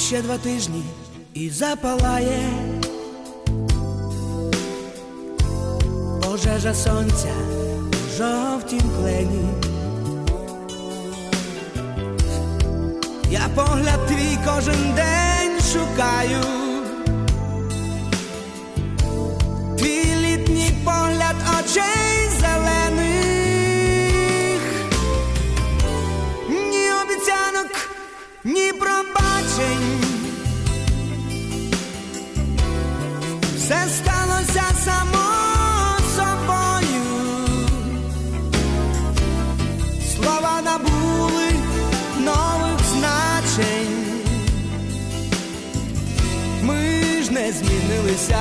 ще два тижні і запалає пожежа сонця у жовтім клені. Я погляд твій кожен день шукаю. Твій літній погляд очей зелених. Ні обіцянок, ні пробачень. Все сталося само собою. Слова набули нових значень. Ми ж не змінилися.